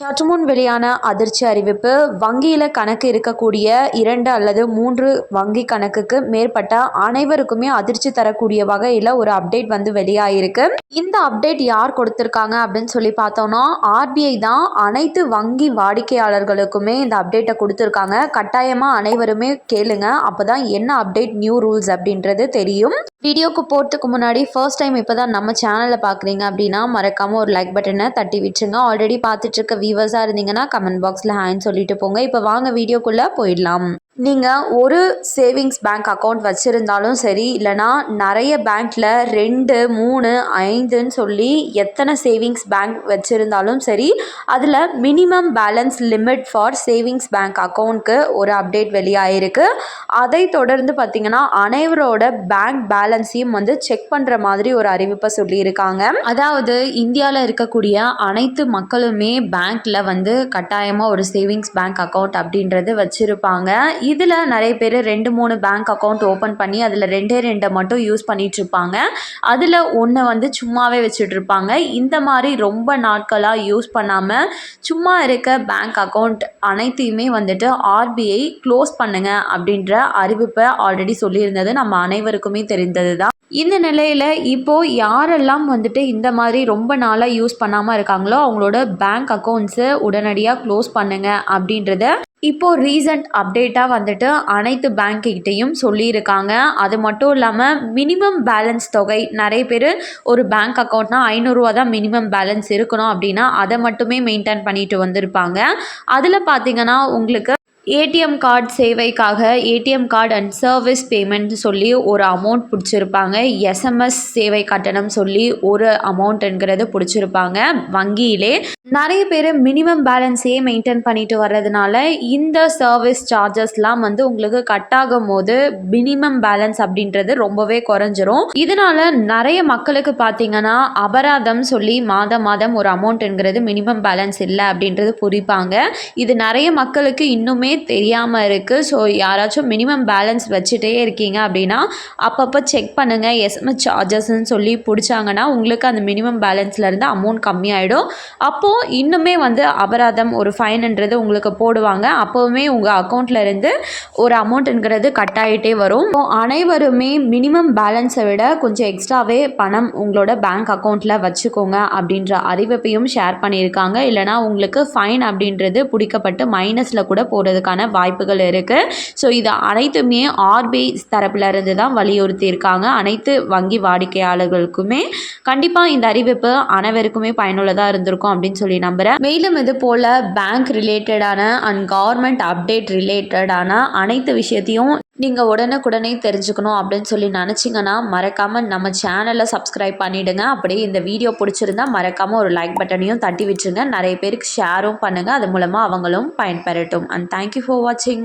சற்றுமுன் வெளியான அதிர்ச்சி அறிவிப்பு வங்கியில் கணக்கு இருக்கக்கூடிய இரண்டு அல்லது மூன்று வங்கி கணக்குக்கு மேற்பட்ட அனைவருக்குமே அதிர்ச்சி தரக்கூடிய வகையில் ஒரு அப்டேட் வந்து வெளியாகிருக்கு இந்த அப்டேட் யார் கொடுத்துருக்காங்க அப்படின்னு சொல்லி பார்த்தோம்னா ஆர்பிஐ தான் அனைத்து வங்கி வாடிக்கையாளர்களுக்குமே இந்த அப்டேட்டை கொடுத்துருக்காங்க. கட்டாயமாக அனைவருமே கேளுங்க. அப்போ தான் என்ன அப்டேட் நியூ ரூல்ஸ் அப்படின்றது தெரியும். வீடியோக்கு போகிறதுக்கு முன்னாடி ஃபர்ஸ்ட் டைம் இப்போ தான் நம்ம சேனலில் பார்க்குறீங்க அப்படின்னா மறக்காமல் ஒரு லைக் பட்டனை தட்டி விட்டுருங்க. ஆல்ரெடி பார்த்துட்ருக்க வி வியூவர்ஸாக இருந்தீங்கன்னா கமெண்ட் பாக்ஸில் ஹேண்ட் சொல்லிட்டு போங்க. இப்போ வாங்க வீடியோக்குள்ளே போயிடலாம். நீங்கள் ஒரு சேவிங்ஸ் பேங்க் அக்கௌண்ட் வச்சுருந்தாலும் சரி இல்லைனா நிறைய பேங்க்கில் ரெண்டு மூணு ஐந்துன்னு சொல்லி எத்தனை சேவிங்ஸ் பேங்க் வச்சுருந்தாலும் சரி அதில் minimum balance limit for savings bank அக்கௌண்ட்க்கு ஒரு அப்டேட் வெளியாகிருக்கு அதை தொடர்ந்து பார்த்திங்கன்னா அனைவரோட பேங்க் பேலன்ஸையும் வந்து செக் பண்ணுற மாதிரி ஒரு அறிவிப்பை சொல்லியிருக்காங்க. அதாவது இந்தியாவில் இருக்கக்கூடிய அனைத்து மக்களுமே பேங்க்கில் வந்து கட்டாயமாக ஒரு சேவிங்ஸ் பேங்க் அக்கௌண்ட் அப்படின்றது வச்சுருப்பாங்க. இதில் நிறைய பேர் ரெண்டு மூணு பேங்க் அக்கௌண்ட் ஓப்பன் பண்ணி அதில் ரெண்டே ரெண்டை மட்டும் யூஸ் பண்ணிகிட்ருப்பாங்க அதில் ஒன்று வந்து சும்மாவே வச்சுட்ருப்பாங்க இந்த மாதிரி ரொம்ப நாட்களாக யூஸ் பண்ணாமல் சும்மா இருக்க பேங்க் அக்கௌண்ட் அனைத்தையுமே வந்துட்டு ஆர்பிஐ க்ளோஸ் பண்ணுங்க அப்படின்ற அறிவிப்பை ஆல்ரெடி சொல்லியிருந்தது. நம்ம அனைவருக்குமே தெரிந்தது தான் இந்த நிலையில் இப்போது யாரெல்லாம் வந்துட்டு இந்த மாதிரி ரொம்ப நாளாக யூஸ் பண்ணாமல் இருக்காங்களோ அவங்களோட பேங்க் அக்கௌண்ட்ஸை உடனடியாக க்ளோஸ் பண்ணுங்க அப்படின்றத இப்போது ரீசண்ட் அப்டேட்டாக வந்துட்டு அனைத்து பேங்க்கிட்டையும் சொல்லியிருக்காங்க. அது மட்டும் இல்லாமல் மினிமம் பேலன்ஸ் தொகை நிறைய பேர் ஒரு பேங்க் அக்கௌண்ட்னா ஐநூறுரூவா தான் மினிமம் பேலன்ஸ் இருக்கணும் அப்படின்னா அதை மட்டுமே மெயின்டைன் பண்ணிட்டு வந்திருப்பாங்க. அதில் பார்த்தீங்கன்னா உங்களுக்கு ஏடிஎம் கார்டு சேவைக்காக ATM card and service payment சொல்லி ஒரு அமௌண்ட் பிடிச்சிருப்பாங்க. எஸ்எம்எஸ் சேவை கட்டணம் சொல்லி ஒரு அமௌண்ட்டுங்கிறது பிடிச்சிருப்பாங்க வங்கியிலே. நிறைய பேர் மினிமம் பேலன்ஸையே மெயின்டைன் பண்ணிட்டு வர்றதுனால இந்த சர்வீஸ் சார்ஜஸ்லாம் வந்து உங்களுக்கு கட் ஆகும் போது மினிமம் பேலன்ஸ் அப்படின்றது ரொம்பவே குறைஞ்சிரும். இதனால நிறைய மக்களுக்கு பார்த்தீங்கன்னா அபராதம் சொல்லி மாதம் மாதம் ஒரு அமௌண்ட்டுங்கிறது மினிமம் பேலன்ஸ் இல்லை அப்படின்றது புரிப்பாங்க. இது நிறைய மக்களுக்கு இன்னுமே தெரியாமல் இருக்குது ஸோ யாராச்சும் மினிமம் பேலன்ஸ் வச்சுட்டே இருக்கீங்க அப்படின்னா அப்பப்போ செக் பண்ணுங்கள் எஸ்எம்எஸ் சார்ஜஸ்ன்னு சொல்லி பிடிச்சாங்கன்னா உங்களுக்கு அந்த மினிமம் பேலன்ஸ்லேருந்து அமௌண்ட் கம்மியாயிடும். அப்போது இன்னுமே வந்து அபராதம் ஒரு ஃபைன்ன்றது உங்களுக்கு போடுவாங்க. அப்போவுமே உங்கள் அக்கௌண்ட்லேருந்து ஒரு அமௌண்ட்டுங்கிறது கட் ஆகிட்டே வரும். அனைவருமே மினிமம் பேலன்ஸை விட கொஞ்சம் எக்ஸ்ட்ராவே பணம் உங்களோட பேங்க் அக்கௌண்ட்டில் வச்சுக்கோங்க அப்படின்ற அறிவிப்பையும் ஷேர் பண்ணியிருக்காங்க. இல்லைனா உங்களுக்கு ஃபைன் அப்படின்றது பிடிக்கப்பட்டு மைனஸில் கூட போகிறதுக்கான வாய்ப்புகள் இருக்குது ஸோ இது அனைத்துமே ஆர்பிஐ தரப்பில் இருந்து தான் வலியுறுத்தியிருக்காங்க. அனைத்து வங்கி வாடிக்கையாளர்களுக்குமே கண்டிப்பாக இந்த அறிவிப்பு அனைவருக்குமே பயனுள்ளதாக இருந்திருக்கும் அப்படின்னு சொல்லி சொல்லி நம்புகிறேன் மேலும் இது போல் பேங்க் ரிலேட்டடான அண்ட் கவர்மெண்ட் அப்டேட் ரிலேட்டடான அனைத்து விஷயத்தையும் நீங்கள் உடனுக்குடனே தெரிஞ்சுக்கணும் அப்படின்னு சொல்லி நினச்சிங்கன்னா மறக்காமல் நம்ம சேனலை சப்ஸ்கிரைப் பண்ணிவிடுங்க அப்படியே இந்த வீடியோ பிடிச்சிருந்தா மறக்காமல் ஒரு லைக் பட்டனையும் தட்டி விட்டுருங்க நிறைய பேருக்கு ஷேரும் பண்ணுங்கள் அது மூலமாக அவங்களும் பயன்பெறட்டும். அண்ட் தேங்க்யூ ஃபார் வாட்சிங்